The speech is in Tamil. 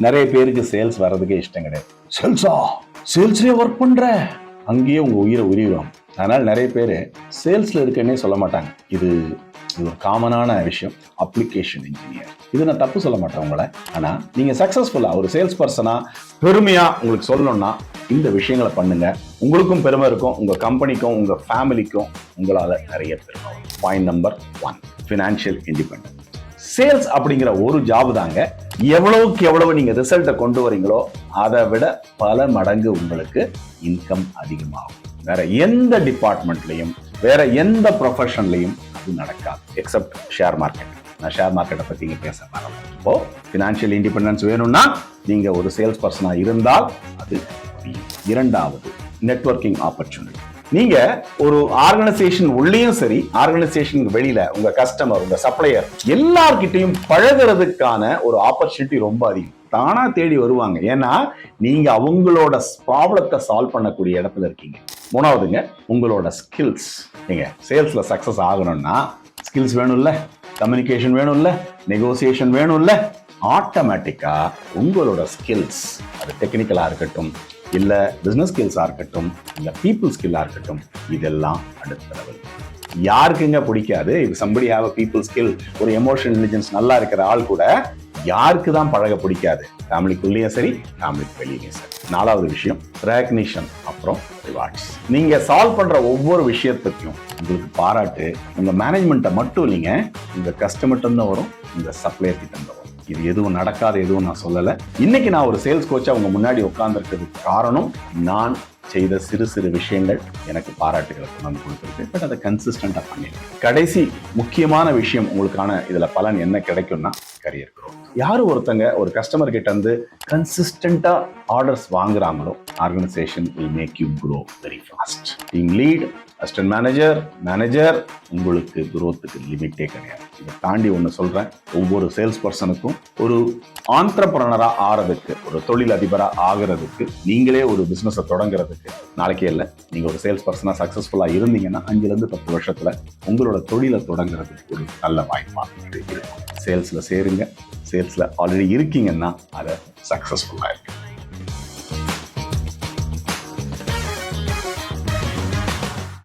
நிறைய பேருக்கு சேல்ஸ் வர்றதுக்கே இஷ்டம் கிடையாது. சேல்ஸா சேல்ஸ்லேயே ஒர்க் பண்ணுற அங்கேயே உங்கள் உயிரை உரிவாங்க அதனால் நிறைய பேர் சேல்ஸில் இருக்கேன்னே சொல்ல மாட்டாங்க. இது இது ஒரு காமனான விஷயம். அப்ளிகேஷன் இன்ஜினியர் இது நான் தப்பு சொல்ல மாட்டேன் உங்களை. ஆனால் நீங்கள் சக்ஸஸ்ஃபுல்லாக ஒரு சேல்ஸ் பர்சனாக பெருமையாக உங்களுக்கு சொல்லணும்னா இந்த விஷயங்களை பண்ணுங்க. உங்களுக்கும் பெருமை இருக்கும். உங்கள் கம்பெனிக்கும் உங்கள் ஃபேமிலிக்கும் உங்களால் நிறைய பெருமை point number one financial independence sales அப்படிங்கிற ஒரு ஜாப் தாங்க எவ்வளவுக்கு எவ்வளவு நீங்க ரிசல்ட்டை கொண்டு வரீங்களோ அதை விட பல மடங்கு உங்களுக்கு இன்கம் அதிகமாகும். வேற எந்த டிபார்ட்மெண்ட்லையும் வேற எந்த ப்ரொஃபஷன்லையும் அது நடக்காது எக்ஸப்ட் ஷேர் மார்க்கெட் நான் ஷேர் மார்க்கெட்டை பத்தி இங்க பேச வரலாம் இப்போ ஃபினான்ஷியல் இண்டிபெண்டன்ஸ் வேணும்னா நீங்க ஒரு சேல்ஸ் பர்சனா இருந்தால் அது இரண்டாவது நெட்ஒர்க்கிங் ஆப்பர்ச்சுனிட்டி நீங்க ஒரு ஆர்கனைசேஷன் உள்ளேயும் சரி ஆர்கனைசேஷனுக்கு வெளியில உங்க கஸ்டமர் உங்க சப்ளையர் எல்லார்கிட்டையும் பழகுறதுக்கான ஒரு ஆப்பர்ச்சுனிட்டி ரொம்ப அதிகம். தானா தேடி வருவாங்க. ஏன்னா நீங்க அவங்களோட ப்ராப்ளத்தை சால்வ் பண்ணக்கூடிய இடத்துல இருக்கீங்க. மூணாவதுங்க உங்களோட ஸ்கில்ஸ் நீங்க சேல்ஸ்ல சக்சஸ் ஆகணும்னா ஸ்கில்ஸ் வேணும்ல கம்யூனிகேஷன் வேணும்ல நெகோசியேஷன் வேணும்ல ஆட்டோமேட்டிக்காக உங்களோட ஸ்கில்ஸ் அது டெக்னிக்கலாக இருக்கட்டும் இல்லை பிஸ்னஸ் ஸ்கில்ஸாக இருக்கட்டும் இல்லை பீப்புள் ஸ்கில்லாக இருக்கட்டும் இதெல்லாம் அடுத்த லெவல் யாருக்குங்க பிடிக்காது? இப்போ சம்படி ஹாவ் பீப்புள் ஸ்கில் ஒரு எமோஷனல் இன்டெலிஜென்ஸ் நல்லா இருக்கிற ஆள் கூட யாருக்கு தான் பழக பிடிக்காது? ஃபேமிலிக்குள்ளேயும் சரி ஃபேமிலிக்கு வெளியிலையும் சரி. நாலாவது விஷயம் ரெகக்னிஷன் அப்புறம் ரிவார்ட்ஸ் நீங்கள் சால்வ் பண்ணுற ஒவ்வொரு விஷயத்துக்கும் உங்களுக்கு பாராட்டு உங்கள் மேனேஜ்மெண்ட்டை மட்டும் இல்லைங்க உங்கள் கஸ்டமர்கிட்ட தான் வரும் உங்கள் சப்ளையர் கிட்ட வரும். இது எதுவும் நடக்காத எதுவும் நான் சொல்லலை. இன்னைக்கு நான் ஒரு சேல்ஸ் கோச்சை அவங்க முன்னாடி உட்காந்துருக்கிறதுக்கு காரணம் நான் செய்த சிறு சிறு விஷயங்கள் எனக்கு பாராட்டுகளை கொண்டாந்து கொடுத்துருக்கு. பட் அதை கன்சிஸ்டண்டா பண்ணியிருக்கேன் கடைசி முக்கியமான விஷயம் உங்களுக்கான இதில் பலன் என்ன கிடைக்கும்னா கரியர் growth. யார் ஒருத்தங்க ஒரு கஸ்டமர் கிட்ட இருந்து கன்சிஸ்டண்டா orders வாங்குறாங்களோ organisation will make you grow very fast இங் லீட் அசிஸ்டன்ட் மேனேஜர் மேனேஜர் உங்களுக்கு குரோத்துக்கு லிமிட்டே கிடையாது. இதை தாண்டி ஒன்று சொல்கிறேன் ஒவ்வொரு சேல்ஸ் பர்சனுக்கும் ஒரு ஆண்டர்பிரனராக ஆகிறதுக்கு ஒரு தொழில் அதிபராக ஆகிறதுக்கு நீங்களே ஒரு பிஸ்னஸை தொடங்குறதுக்கு நாளைக்கே இல்லை. நீங்கள் ஒரு சேல்ஸ் பர்சனாக சக்ஸஸ்ஃபுல்லாக இருந்தீங்கன்னா அஞ்சுலேருந்து பத்து வருஷத்தில் உங்களோட தொழிலை தொடங்குறதுக்கு ஒரு நல்ல வாய்ப்பாக இருக்கும். சேல்ஸில் சேருங்க. சேல்ஸில் ஆல்ரெடி இருக்கீங்கன்னா அதை சக்ஸஸ்ஃபுல்லாக